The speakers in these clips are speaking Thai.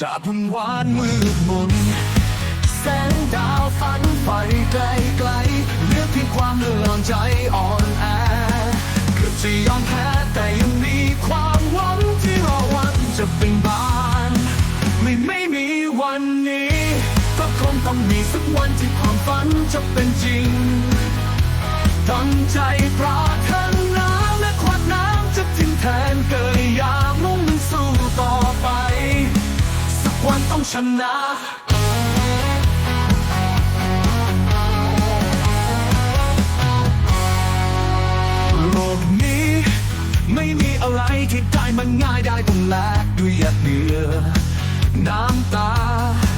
จะพึ่งหวานมืดมน แสงดาวฝันไฟไกลไกลเหลือเพียงความเลื่อนใจอ่อนแอเกือบจะยอมแพ้แต่ยังมีความหวังที่รอวันจะเป็นบาน ไม่ไม่มีวันนี้ ก็คงต้องมีสักวันที่ความฝันจะเป็นจริงตั้งใจปรารถนาันต้องชนะโลกนี้ไม่มีอะไรที่ได้มันง่ายได้ต้องแลกด้วยหยาดเหงื่อน้ำตา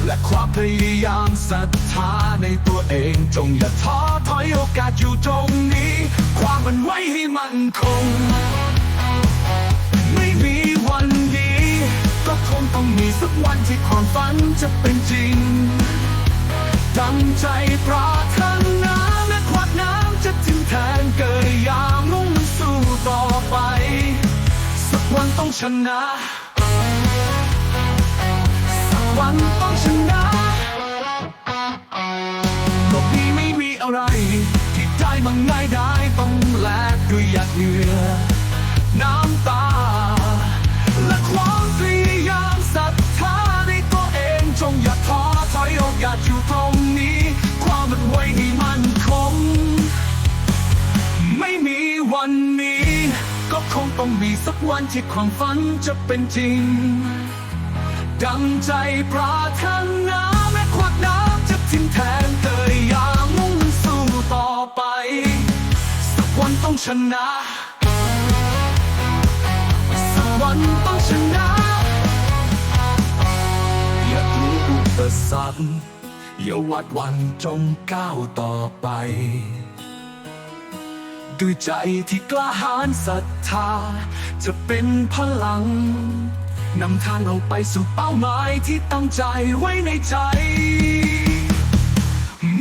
และความพยายามศรัทธาในตัวเองจงอย่าท้อถอยโอกาสอยู่ตรงนี้ ความมันไว้ให้มันคง มีสักวันที่ความฝันจะเป็นจริง ตั้งใจปรารถนาและขวดน้ำจะทิ้งแทนเกยยามุ่งสู้ต่อไป สักวันต้องชนะ สักวันต้องชนะโลกนี้ไม่มีอะไร ที่ได้มาง่ายได้ต้องแลกด้วยหยาดเหงื่อ งมีสักวันที่ความฝันจะเป็นจริง ดังใจปรารถนาแม้ขวดน้ำจะทิ้งแทนเตยอยามุ่งสู้ต่อไป สักวันต้องชนะ สักวันต้องชนะ อย่ากลัวอุปสรรคอย่าหวัดหวันจงก้าวต่อไป ด้วยใจที่กล้าหาญศรัทธา จะเป็นพลังนำทางเราไปสู่เป้าหมายที่ตั้งใจไว้ในใจ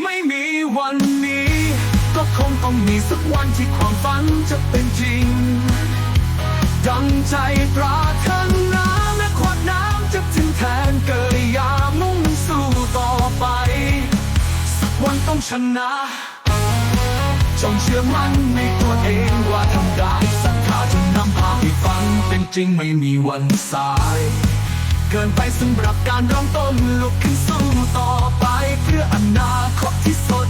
ไม่มีวันนี้ ก็คงต้องมีสักวันที่ความฝันจะเป็นจริง ดังใจปรารถนาและขวดน้ำจะทิ้งแทนเกยยามุ่งสู้ต่อไป สักวันต้องชนะ จงเชื่อมั่นในตัวเองว่าทำได้ศรัทธาจะนำพาให้ฝันเป็นจริงไม่มีวันสาย เกินไปสำหรับการเริ่มต้นลุกขึ้นสู้ต่อไปเพื่ออนาคตที่สด